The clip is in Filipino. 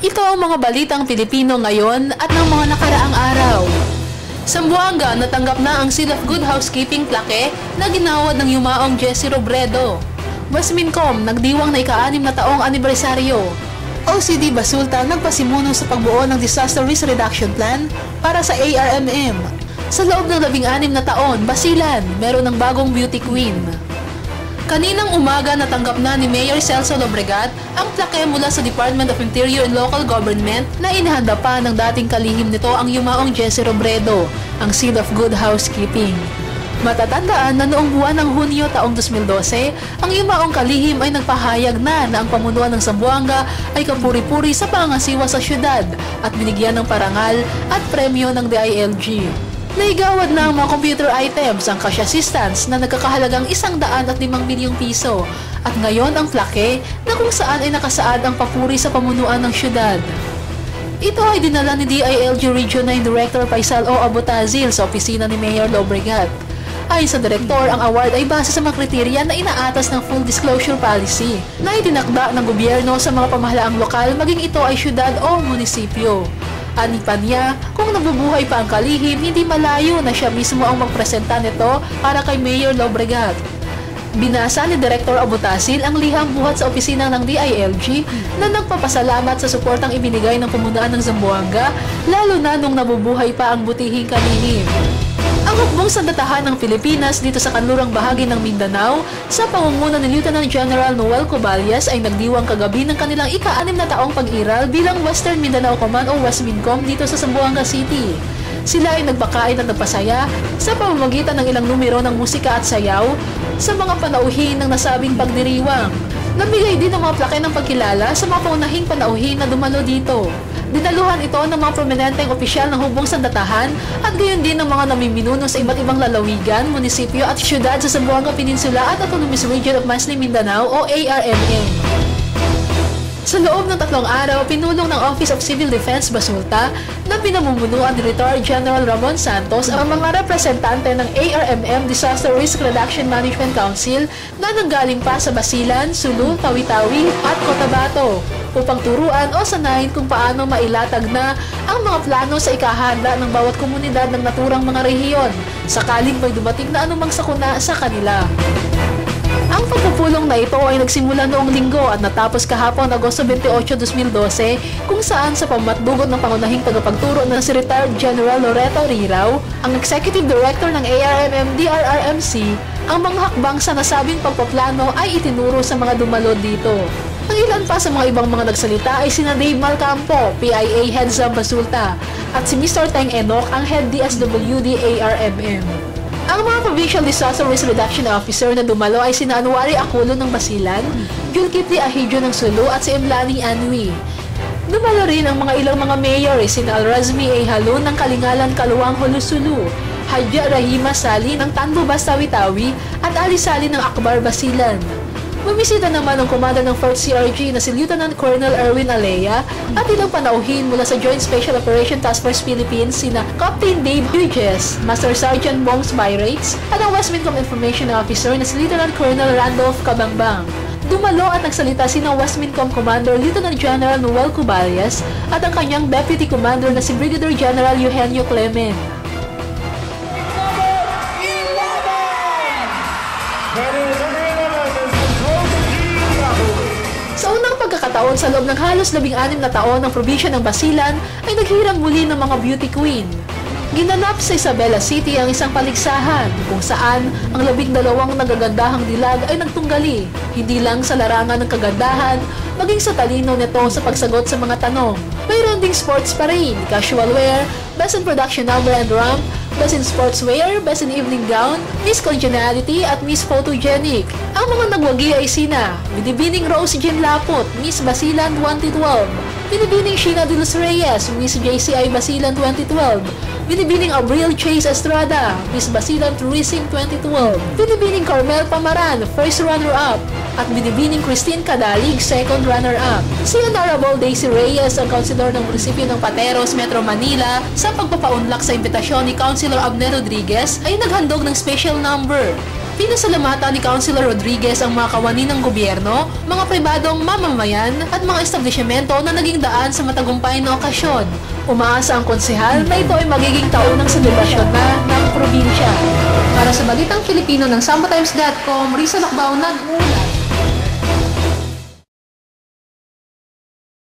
Ito ang mga balitang Pilipino ngayon at ng mga nakaraang araw. Sambuanga natanggap na ang Seal of Good Housekeeping plaque na ginawad ng yumaong Jesse Robredo. Westmincom nagdiwang na ika-anim na taong anibersaryo. OCD Basulta nagpasimuno sa pagbuo ng Disaster Risk Reduction Plan para sa ARMM. Sa loob ng labing-anim na taon, Basilan, meron ng bagong beauty queen. Kaninang umaga natanggap na ni Mayor Celso Lobregat ang plaque mula sa Department of Interior and Local Government na inihanda pa ng dating kalihim nito ang yumaong Jesse Robredo, ang Seal of Good Housekeeping. Matatandaan na noong buwan ng Hunyo taong 2012, ang yumaong kalihim ay nagpahayag na na ang pamunuan ng Zamboanga ay kapuri-puri sa pangasiwa sa syudad at binigyan ng parangal at premyo ng DILG. Naigawad na ang mga computer items ang cash assistance na nagkakahalagang isang daan at limang milyong piso at ngayon ang plaque na kung saan ay nakasaad ang papuri sa pamunuan ng syudad. Ito ay dinala ni DILG Region 9 Director Faisal O. Abutazil sa opisina ni Mayor Lobregat. Ayon sa direktor, ang award ay base sa mga kriteriya na inaatas ng full disclosure policy na itinakda ng gobyerno sa mga pamahalaang lokal maging ito ay syudad o munisipyo. Ani pa niya, kung nabubuhay pa ang kalihim, hindi malayo na siya mismo ang magpresenta nito para kay Mayor Lobregat. Binasa ni Director Abutasil ang liham buhat sa opisina ng DILG na nagpapasalamat sa suportang ibinigay ng pamunuan ng Zamboanga, lalo na nung nabubuhay pa ang butihing kalihim. Ang hukbong sandatahan ng Pilipinas dito sa kanlurang bahagi ng Mindanao sa pangunguna ni Lieutenant General Noel Cobalias ay nagdiwang kagabi ng kanilang ika-anim na taong pag-iral bilang Western Mindanao Command o Westmincom dito sa Zamboanga City. Sila ay nagbakain at nagpasaya sa pamamagitan ng ilang numero ng musika at sayaw sa mga panauhin ng nasabing pagdiriwang. Nabigay din ng mga plake ng pagkilala sa mga paunahing panauhin na dumalo dito. Dinaluhan ito ng mga prominenteng opisyal ng hubong sandatahan at gayon din ng mga namiminuno sa iba't ibang lalawigan, munisipyo at syudad sa Zamboanga Peninsula at Autonomous Region of Muslim Mindanao o ARMM. Sa loob ng tatlong araw, pinulong ng Office of Civil Defense Basulta na pinamumunuan ni Retired General Ramon Santos ang mga representante ng ARMM Disaster Risk Reduction Management Council na nanggaling pa sa Basilan, Sulu, Tawi-Tawi at Cotabato upang turuan o sanayin kung paano mailatag na ang mga plano sa ikahanda ng bawat komunidad ng naturang mga rehiyon sakaling may dumating na anumang sakuna sa kanila. Ang pagpupulong na ito ay nagsimula noong linggo at natapos kahapon Agosto 28, 2012 kung saan sa pamatdugot ng pangunahing tagapagturo na si retired General Loreto Riraw, ang Executive Director ng ARMM DRRMC, ang mga hakbang sa nasabing pagpaplano ay itinuro sa mga dumalo dito. Ang ilan pa sa mga ibang mga nagsalita ay sina Dave Malcampo, PIA Head sa Basulta, at si Mr. Teng Enoch, ang Head DSWD ARMM. Ang mga Provincial Disaster Risk Reduction Officer na dumalo ay sina Anuari Akulo ng Basilan, Julkipli Ahidjo ng Sulu at si Emlani Anwi. Dumalo rin ang mga ilang mga mayor ay sina Alrazmi A. Halun ng Kalingalan Kaluwang Hulusulu, Hadja Rahima Sali ng Tanbo Bastawi-Tawi at Ali Sali ng Akbar Basilan. Bumisita naman ang commander ng 4th CRG na si Lieutenant Colonel Erwin Alea at ilang panauhin mula sa Joint Special Operation Task Force Philippines sina Captain Dave Hughes, Master Sergeant Bongs Byrates at ang Westmincom Information Officer na si Lieutenant Colonel Randolph Kabangbang. Dumalo at nagsalita sina Westmincom Commander Lieutenant General Noel Cubalias at ang kanyang Deputy Commander na si Brigadier General Eugenio Clement. Pagkakataon sa loob ng halos labing-anim na taon ng probinsya ng Basilan ay naghirang muli ng mga beauty queen. Ginanap sa Isabela City ang isang paligsahan kung saan ang labing dalawang nagagandahang dilag ay nagtunggali, hindi lang sa larangan ng kagandahan, maging sa talino nito sa pagsagot sa mga tanong. Mayroon ding sports parade, casual wear, best in production number and ramp, best in sportswear, best in evening gown, Miss Congeniality at Miss Photogenic. Ang mga nagwagi ay sina, Binibining Rose Jean Lapot, Miss Basilan 2012, Binibining Sheena de los Reyes, Miss JCI Basilan 2012, Binibining Abril Chase Estrada, Miss Basilan Tourism 2012, Binibining Carmel Pamaran, First Runner-Up, at Binibining Christine Cadalig, Second Runner-Up. Si Honorable Daisy Reyes, ang Councilor ng Munisipyo ng Pateros, Metro Manila, sa pagpapaunlak sa imbitasyon ni Councilor Abner Rodriguez, ay naghandog ng special number Pinasalamatan ni Councilor Rodriguez ang mga kawani ng gobyerno, mga pribadong mamamayan at mga establishmento na naging daan sa matagumpay na okasyon. Umaasa ang konsehal na ito ay magiging taunang selebrasyon na ng probinsya. Para sa Balitang Filipino ng SambaTimes.com, Risa Lakbao nag-ulat.